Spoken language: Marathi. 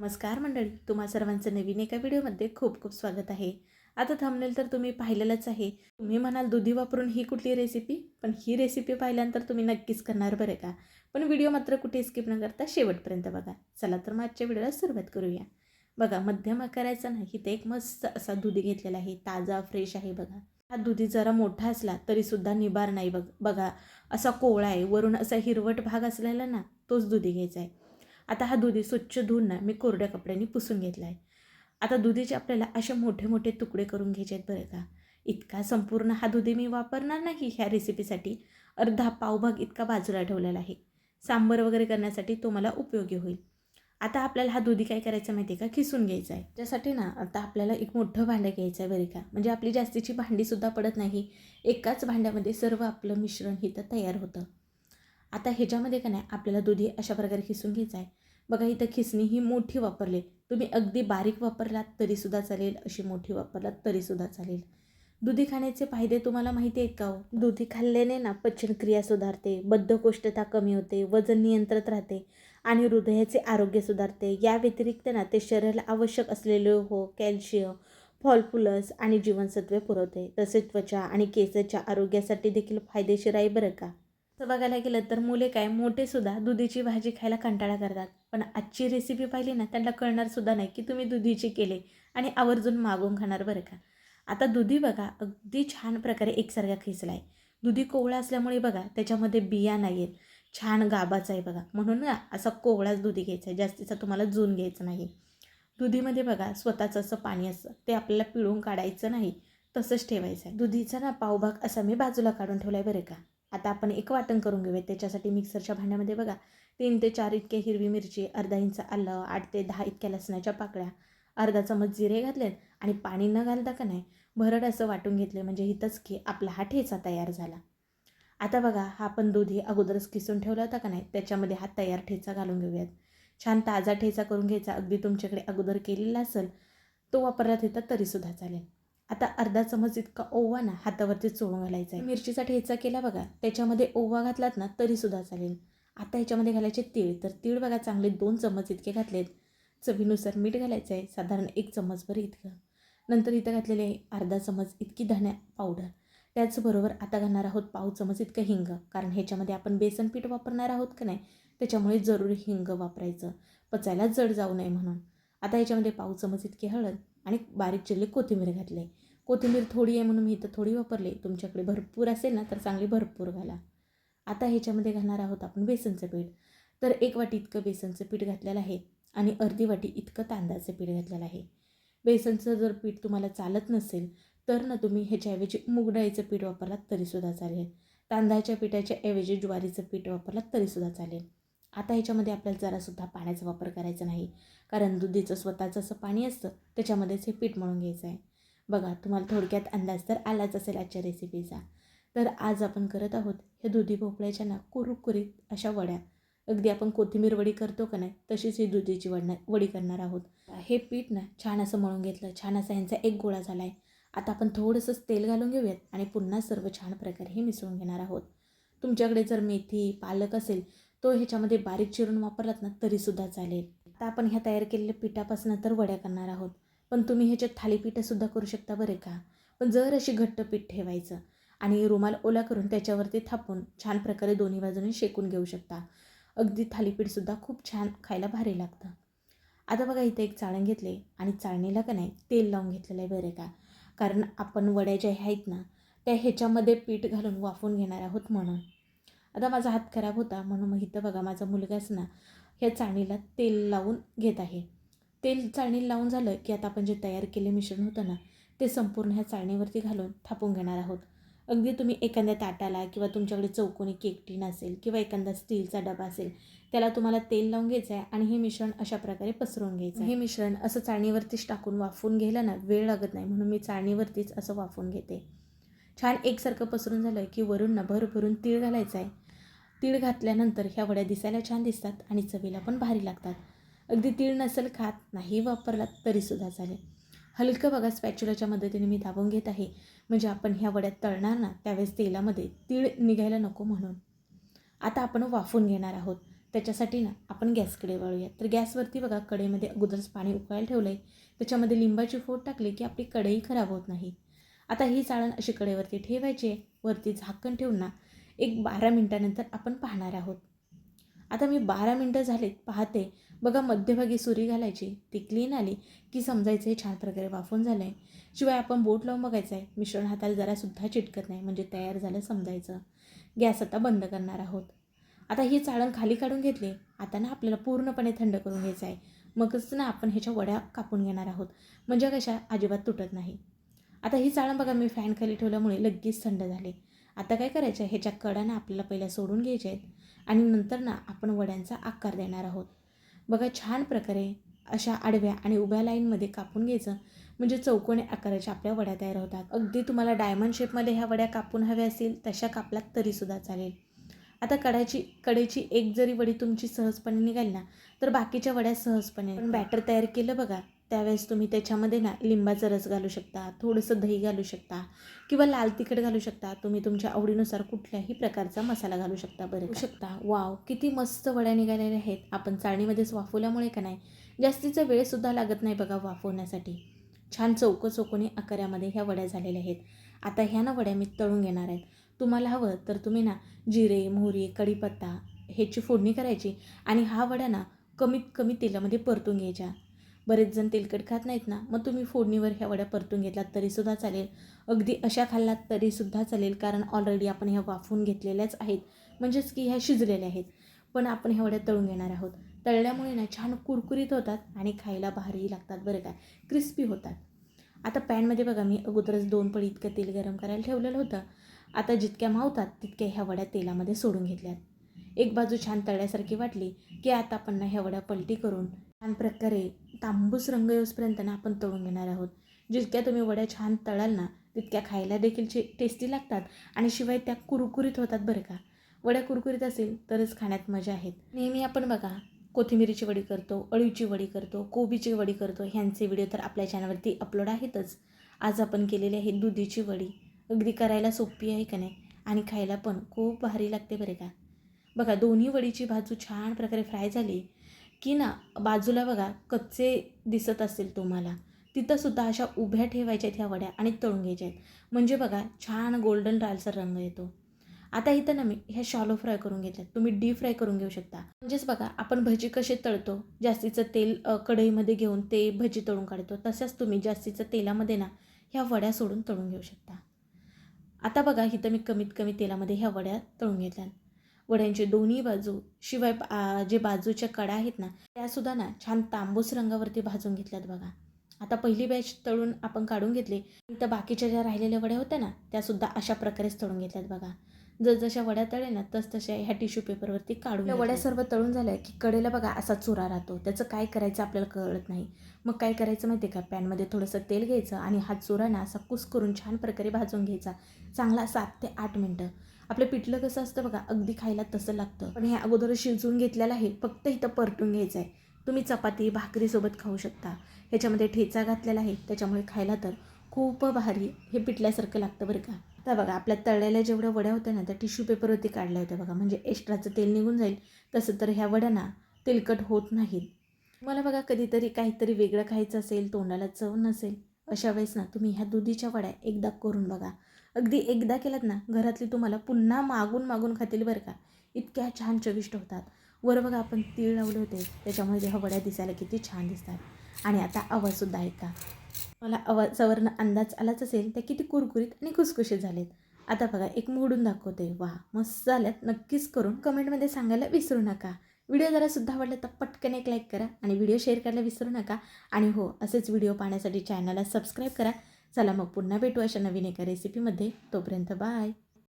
नमस्कार मंडळी तुम्हा सर्वांचं नवीन एका व्हिडिओमध्ये खूप खूप स्वागत आहे. आता थांबलेल तर तुम्ही पाहिलेलंच आहे. तुम्ही म्हणाल दुधी वापरून ही कुठली रेसिपी पण ही रेसिपी पाहिल्यानंतर तुम्ही नक्कीच करणार बरं का? पण व्हिडिओ मात्र कुठे स्किप न करता शेवटपर्यंत बघा. चला तर मग आजच्या व्हिडिओला सुरुवात करूया. बघा मध्यम आकाराचा ना ते एक मस्त असा दुधी घेतलेला आहे. ताजा फ्रेश आहे बघा. हा दुधी जरा मोठा असला तरीसुद्धा निबार नाही बघ. बघा असा कोवळा आहे. वरून असा हिरवट भाग असलेला ना तोच दुधी घ्यायचा आहे. आता हा दुधी स्वच्छ धुवून ना मी कोरड्या कपड्यांनी पुसून घेतला आहे आता दुधीचे आपल्याला असे मोठे मोठे तुकडे करून घ्यायचे आहेत बरं का. इतका संपूर्ण हा दुधी मी वापरणार नाही ह्या रेसिपीसाठी अर्धा पावभाग इतका बाजूला ठेवलेला आहे. सांबर वगैरे करण्यासाठी तो मला उपयोगी होईल. आता आपल्याला हा दुधी काय करायचं माहिती आहे का? खिसून घ्यायचा आहे. त्यासाठी ना आता आपल्याला एक मोठं भांडं घ्यायचं आहे बरं का. म्हणजे आपली जास्तीची भांडीसुद्धा पडत नाही. एकाच भांड्यामध्ये सर्व आपलं मिश्रण इथं तयार होतं. आता ह्याच्यामध्ये का नाही आपल्याला दुधी अशा प्रकारे खिसून घ्यायचं आहे. बघा इथं खिसणी ही मोठी वापरली. तुम्ही अगदी बारीक वापरलात तरीसुद्धा चालेल. अशी मोठी वापरलात तरीसुद्धा चालेल. दुधी खाण्याचे फायदे तुम्हाला माहिती आहेत का हो? दुधी खाल्ल्याने ना पचनक्रिया सुधारते बद्धकोष्ठता कमी होते वजन नियंत्रित राहते आणि हृदयाचे आरोग्य सुधारते. या व्यतिरिक्त ना ते शरीराला आवश्यक असलेले हो कॅल्शियम फॉलफुलस आणि जीवनसत्वे पुरवते. तसेच त्वचा आणि केसाच्या आरोग्यासाठी देखील फायदेशीर आहे बरं का? तर बघायला गेलं तर मुले काय मोठेसुद्धा दुधीची भाजी खायला कंटाळा करतात. पण आजची रेसिपी पाहिली ना त्यांना कळणारसुद्धा नाही की तुम्ही दुधीची केले आणि आवर्जून मागून खाणार बरं का. आता दुधी बघा अगदी छान प्रकारे एकसारखा खिसला आहे दुधी कोवळा असल्यामुळे बघा त्याच्यामध्ये बिया नाही आहेत छान गाबाचा आहे बघा. म्हणून ना असा कोवळाच दुधी घ्यायचा आहे. जास्तीचा तुम्हाला जून घ्यायचं नाही. दुधीमध्ये बघा स्वतःचं असं पाणी असतं. ते आपल्याला पिळून काढायचं नाही. तसंच ठेवायचं आहे. दुधीचा ना पावभाग असा मी बाजूला काढून ठेवला आहे बरं का. आता आपण एक वाटण करून घेऊया त्याच्यासाठी मिक्सरच्या भांड्यामध्ये बघा तीन ते चार इतके हिरवी मिरची अर्धा इंच आलं आठ ते दहा इतक्या लसणाच्या पाकळ्या अर्धा चमच जिरे घातलेत आणि पाणी न घालता का नाही भरड असं वाटून घेतले म्हणजे हितच की आपला हा ठेचा तयार झाला. आता बघा हा आपण दुधी अगोदरच किसून ठेवला होता का नाही त्याच्यामध्ये हा तयार ठेचा घालून घेऊयात. छान ताजा ठेचा करून घ्यायचा. अगदी तुमच्याकडे अगोदर केलेला असेल तो वापरला येतात तरीसुद्धा चालेल. आता अर्धा चमच इतका ओवा ना हातावरती चोळून घालायचा आहे. मिरचीचा ठेचा केला बघा. त्याच्यामध्ये ओवा घातलात ना तरीसुद्धा चालेल. आता ह्याच्यामध्ये घालायचे तीळ. तर तीळ बघा चांगले दोन चमच इतके घातलेत. चवीनुसार मीठ घालायचं आहे. साधारण एक चमचभर इतकं. नंतर इथं घातलेले आहे अर्धा चमच इतकी धण्या पावडर. त्याचबरोबर आता घालणार आहोत पाव चमच इतकं हिंग. कारण ह्याच्यामध्ये आपण बेसन पीठ वापरणार आहोत का नाही त्याच्यामुळे जरूर हिंग वापरायचं. पचायला जड जाऊ नये म्हणून. आता ह्याच्यामध्ये पाव चमच इतकी हळद. आणि बारीक चिरले कोथिंबीर घातले. कोथिंबीर थोडी आहे म्हणून मी इथं थोडी वापरली. तुमच्याकडे भरपूर असेल ना तर चांगली भरपूर घाला. आता ह्याच्यामध्ये घालणार आहोत आपण बेसनचं पीठ. तर एक वाटी इतकं बेसनचं पीठ घातलेलं आहे आणि अर्धी वाटी इतकं तांदळाचं पीठ घातलेलं आहे. बेसनचं जर पीठ तुम्हाला चालत नसेल तर ना तुम्ही ह्याच्याऐवजी मूग डाळीचं पीठ वापरलात तरीसुद्धा चालेल. तांदळाच्या पिठाच्या ऐवजी ज्वारीचं पीठ वापरलात तरीसुद्धा चालेल. आता ह्याच्यामध्ये आपल्याला जरासुद्धा पाण्याचा वापर करायचा नाही. कारण दुधीचं स्वतःचं असं पाणी असतं त्याच्यामध्येच हे पीठ म्हणून घ्यायचं आहे. बघा तुम्हाला थोडक्यात अंदाज तर आलाच असेल आजच्या रेसिपीचा तर आज आपण करत आहोत हे दुधी भोपळ्याच्या ना कुरुकुरीत अशा वड्या. अगदी आपण कोथिंबीर वडी करतो का नाही तशीच ही दुधीची वडणं वडी करणार आहोत. हे पीठ ना छान असं मळून घेतलं छान असा ह्यांचा एक गोळा झाला आहे आता आपण थोडंसंच तेल घालून घेऊयात आणि पुन्हा सर्व छान प्रकारे हे मिसळून घेणार आहोत. तुमच्याकडे जर मेथी पालक असेल तो ह्याच्यामध्ये बारीक चिरून वापरलात ना तरीसुद्धा चालेल. आता आपण ह्या तयार केलेल्या पिठापासून तर वड्या करणार आहोत. पण तुम्ही ह्याच्यात थालीपीठंसुद्धा करू शकता बरे का? पण जर अशी घट्ट पीठ ठेवायचं आणि रुमाल ओला करून त्याच्यावरती थापून छान प्रकारे दोन्ही बाजूने शेकून घेऊ शकता. अगदी थालीपीठसुद्धा खूप छान खायला भारी लागतं. आता बघा इथे एक चाळण घेतले आणि चाळणीला का नाही तेल लावून घेतलेलं आहे बरे का? कारण आपण वड्या ज्या आहेत ना त्या ह्याच्यामध्ये पीठ घालून वाफून घेणार आहोत म्हणून. आता माझा हात खराब होता म्हणून मग इथं बघा माझा मुलगाच ना ह्या चाळणीला तेल लावून घेत आहे. तेल चाळणीला लावून झालं की आता आपण जे तयार केले मिश्रण होतं ना ते संपूर्ण ह्या चाळणीवरती घालून थापून घेणार आहोत. अगदी तुम्ही एखाद्या ताटाला किंवा तुमच्याकडे चौकोनी केक टीन असेल किंवा एखादा स्टीलचा डबा असेल त्याला तुम्हाला तेल लावून घ्यायचं आहे आणि हे मिश्रण अशा प्रकारे पसरवून घ्यायचं हे मिश्रण असं चाळणीवरतीच टाकून वाफून घ्यायला ना वेळ लागत नाही म्हणून मी चाळणीवरतीच असं वाफून घेते. छान एकसारखं पसरून झालं की वरून ना भरभरून तीळ घालायचं आहे. तीळ घातल्यानंतर ह्या वड्या दिसायला छान दिसतात आणि चवीला पण भारी लागतात. अगदी तीळ नसेल खात नाही वापरलात तरीसुद्धा चालेल. हलकं बघा स्पॅच्युलाच्या मदतीने मी दाबून घेत आहे. म्हणजे आपण ह्या वड्यात तळणार ना त्यावेळेस तेलामध्ये तीळ निघायला नको म्हणून. आता आपण वाफून घेणार आहोत. त्याच्यासाठी ना आपण गॅसकडे वळूया तर गॅसवरती बघा कढईमध्ये अगोदरच पाणी उकळायला ठेवलं आहे त्याच्यामध्ये लिंबाची फोड टाकली की आपली कढई खराब होत नाही. आता ही चाळण अशी कढईवरती ठेवायची आहे. वरती झाकण ठेवून ना एक बारा मिनटानंतर आपण पाहणार आहोत. आता मी बारा मिनटं झालीत पाहते. बघा मध्यभागी सुरी घालायची ती क्लीन आली की समजायचं हे छान प्रकारे वाफून झालं आहे शिवाय आपण बोट लावून बघायचं आहे मिश्रण हाताला जरासुद्धा चिटकत नाही म्हणजे तयार झालं समजायचं. गॅस आता बंद करणार आहोत. आता ही चाळण खाली काढून घेतली. आता ना आपल्याला पूर्णपणे थंड करून घ्यायचं आहे मगच ना आपण ह्याच्या वड्या कापून घेणार आहोत. म्हणजे कशा? अजिबात तुटत नाही. आता ही चाळण बघा मी फॅन खाली ठेवल्यामुळे लगेच थंड झाले. आता काय करायचं? आहे ह्याच्या कडानं आपल्याला पहिल्या सोडून घ्यायच्या आहेत आणि नंतर ना आपण वड्यांचा आकार देणार आहोत. बघा छान प्रकारे अशा आडव्या आणि उभ्या लाईनमध्ये कापून घ्यायचं. म्हणजे चौकोनी आकाराच्या आपल्या वड्या तयार होतात. अगदी तुम्हाला डायमंड शेपमध्ये ह्या वड्या कापून हव्या असतील तशा कापलात तरीसुद्धा चालेल. आता कडाची कडेची एक जरी वडी तुमची सहजपणे निघाली ना तर बाकीच्या वड्या सहजपणे. बॅटर तयार केलं बघा. त्यावेळेस तुम्ही त्याच्यामध्ये ना लिंबाचा रस घालू शकता थोडंसं दही घालू शकता किंवा लाल तिखट घालू शकता. तुम्ही तुमच्या आवडीनुसार कुठल्याही प्रकारचा मसाला घालू शकता बरं? शकता. वाव किती मस्त वड्या निघालेल्या आहेत. आपण चाळणीमध्येच वाफवल्यामुळे का नाही? जास्तीचा वेळसुद्धा लागत नाही बघा वाफवण्यासाठी. छान चौक चौकोनी आकारामध्ये ह्या वड्या झालेल्या आहेत. आता ह्या ना वड्या मी तळून घेणार आहेत तुम्हाला हवं तर तुम्ही ना जिरे मोहरी कढीपत्ता ह्याची फोडणी करायची आणि हा वड्या ना कमीत कमी तेलामध्ये परतून घ्यायच्या बरेच जण तेलकट खात नाहीत ना? मग तुम्ही फोडणीवर ह्या वड्या परतून घेतलात तरीसुद्धा चालेल. अगदी अशा खाल्लात तरीसुद्धा चालेल कारण ऑलरेडी आपण ह्या वाफवून घेतलेल्याच आहेत. म्हणजेच की ह्या शिजलेल्या आहेत. पण आपण ह्या वड्या तळून घेणार आहोत. तळल्यामुळे ना छान कुरकुरीत होतात आणि खायला भारीही लागतात बरं काय क्रिस्पी होतात. आता पॅनमध्ये बघा मी अगोदरच दोन पळी इतकं तेल गरम करायला ठेवलेलं होतं. आता जितक्या मावतात तितक्या ह्या वड्या तेलामध्ये सोडून घेतल्यात. एक बाजू छान तळल्यासारखी वाटली की आता आपण ना ह्या वड्या पलटी करून छान प्रकारे तांबूस रंग येऊसपर्यंत ना आपण तळून घेणार आहोत. जितक्या तुम्ही वड्या छान तळाल ना तितक्या खायला देखील चे टेस्टी लागतात आणि शिवाय त्या कुरकुरीत होतात बरं का. वड्या कुरकुरीत असेल तरच खाण्यात मजा आहेत. नेहमी आपण बघा कोथिंबिरीची वडी करतो अळीची वडी करतो कोबीची वडी करतो ह्यांचे व्हिडिओ तर आपल्या चॅनलवरती अपलोड आहेतच. आज आपण केलेली आहे दुधीची वडी. अगदी करायला सोपी आहे का नाही? आणि खायला पण खूप भारी लागते बरे का. बघा दोन्ही वडीची भाजू छान प्रकारे फ्राय झाली. की ना बाजूला बघा कच्चे दिसत असेल तुम्हाला. तिथंसुद्धा अशा उभ्या ठेवायच्या आहेत ह्या वड्या आणि तळून घ्यायच्या आहेत. म्हणजे बघा छान गोल्डन लालसर रंग येतो. आता इथं ना मी ह्या शॉलो फ्राय करून घेतल्यात. तुम्ही डीप फ्राय करून घेऊ शकता. म्हणजेच बघा आपण भजी कसे तळतो जास्तीचं तेल कढईमध्ये घेऊन ते भजी तळून काढतो तसंच तुम्ही जास्तीचं तेलामध्ये ना ह्या वड्या सोडून तळून घेऊ शकता. आता बघा इथं मी कमीत कमी तेलामध्ये ह्या वड्या तळून घेतल्या वड्यांचे दोन्ही बाजू शिवाय जे बाजूच्या कडा आहेत ना त्यासुद्धा ना छान तांबूस रंगावरती भाजून घेतल्यात बघा. आता पहिली बॅच तळून आपण काढून घेतली. तर बाकीच्या ज्या राहिलेल्या वड्या होत्या ना त्यासुद्धा अशा प्रकारेच तळून घेतल्यात बघा. जसजशा वड्या तळे ना तस तशा ह्या टिश्यू पेपरवरती काढून वड्या सर्व तळून झाल्या की कडेला बघा असा चुरा राहतो. त्याचं काय करायचं आपल्याला कळत नाही. मग काय करायचं माहिती आहे का? पॅनमध्ये थोडंसं तेल घ्यायचं आणि हा चुरा ना असा कुस करून छान प्रकारे भाजून घ्यायचा. चांगला सात ते आठ मिनटं. आपलं पिठलं कसं असतं बघा अगदी खायला तसं लागतं. पण हे अगोदर शिजवून घेतलेलं आहे फक्त इथं परतून घ्यायचं आहे. तुम्ही चपाती भाकरीसोबत खाऊ शकता. ह्याच्यामध्ये ठेचा घातलेला आहे त्याच्यामुळे खायला तर खूप भारी हे पिठल्यासारखं लागतं बरं का. तर बघा आपल्या तळलेल्या जेवढ्या वड्या होत्या ना त्या टिश्यू पेपरवरती काढल्या होत्या बघा. म्हणजे एक्स्ट्राचं तेल निघून जाईल तसं तर ह्या वड्यांना तेलकट होत नाहीत. मला बघा कधीतरी काहीतरी वेगळं खायचं असेल तोंडाला चव नसेल अशा वेळेस ना तुम्ही ह्या दुधीच्या वड्या एकदा करून बघा. अगदी एकदा केलात ना घरातली तुम्हाला पुन्हा मागून मागून खातील बरं का. इतक्या छान चविष्ट होतात. वर बघा आपण तीळ लावले होते. त्याच्यामुळे ह्या वड्या दिसायला किती छान दिसतात. आणि आता आवाजसुद्धा ऐका मला आवाजावरनं अंदाज आलाच असेल त्या किती कुरकुरीत आणि खुसखुशीत झालेत. आता बघा एक मोडून दाखवते. वा मस्त झाल्यात. नक्कीच करून कमेंटमध्ये सांगायला विसरू नका. व्हिडिओ जरा सुद्धा आवडला तर पटकन एक लाईक करा आणि व्हिडिओ शेअर करायला विसरू नका. आणि हो असेच व्हिडिओ पाहण्यासाठी चॅनलला सबस्क्राईब करा. चला मग पुन्हा भेटू अशा नवीन एका रेसिपीमध्ये तोपर्यंत बाय